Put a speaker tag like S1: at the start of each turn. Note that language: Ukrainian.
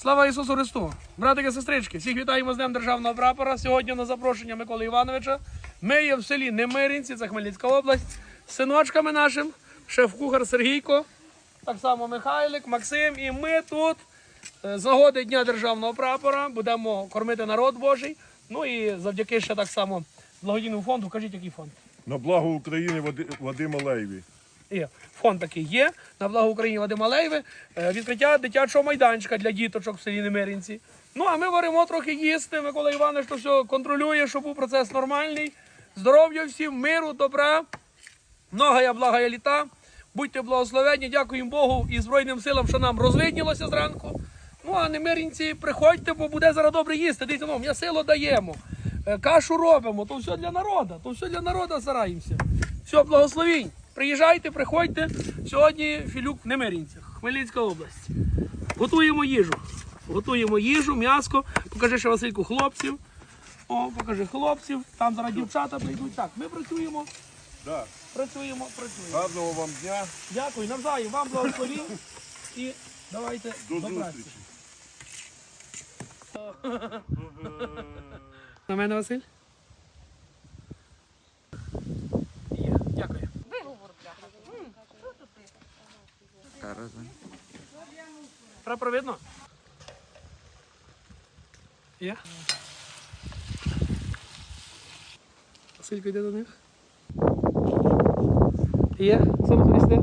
S1: Слава Ісусу Христу! Братики, сестрички, всіх вітаємо з Днем Державного прапора. Сьогодні на запрошення Миколи Івановича. Ми є в селі Немиринці, це Хмельницька область, з синочками нашим, шеф-кухар Сергійко, так само Михайлик, Максим. І ми тут е, з нагоди Дня Державного прапора будемо кормити народ Божий. Ну і завдяки ще так само благодійному фонду. Кажіть, який фонд?
S2: На благо України Вади- Вадима Лейві.
S1: Є. Фонд такий є на благо Україні Вадима Лейви. Е, Відкриття дитячого майданчика для діточок в селі Немиринці. Ну а ми варимо трохи їсти. Микола Іванович то все контролює, щоб був процес нормальний. Здоров'я всім, миру, добра, многая благая літа. Будьте благословенні, дякуємо Богу і Збройним силам, що нам розвиднілося зранку. Ну а немирінці, приходьте, бо буде зараз добре їсти. Дивіться, ну, м'ясило даємо, е, кашу робимо, то все для народу, то все для народу стараємося. Все, благословінь. Приїжджайте, приходьте. Сьогодні Філюк в Немирінцях, Хмельницька область. Готуємо їжу. Готуємо їжу, м'яско. Покажи ще Васильку хлопців. О, покажи хлопців. Там зараз дівчата прийдуть. Так, ми працюємо,
S2: Да.
S1: працюємо, працюємо.
S2: Гарного вам дня.
S1: Дякую, навзаєм, вам благословінь. І давайте
S2: До
S1: до праці.
S2: зустрічі.
S1: На мене Василь? Є, дякую. Прапор видно? Є? Василько йде до них. Є? Сам Христе?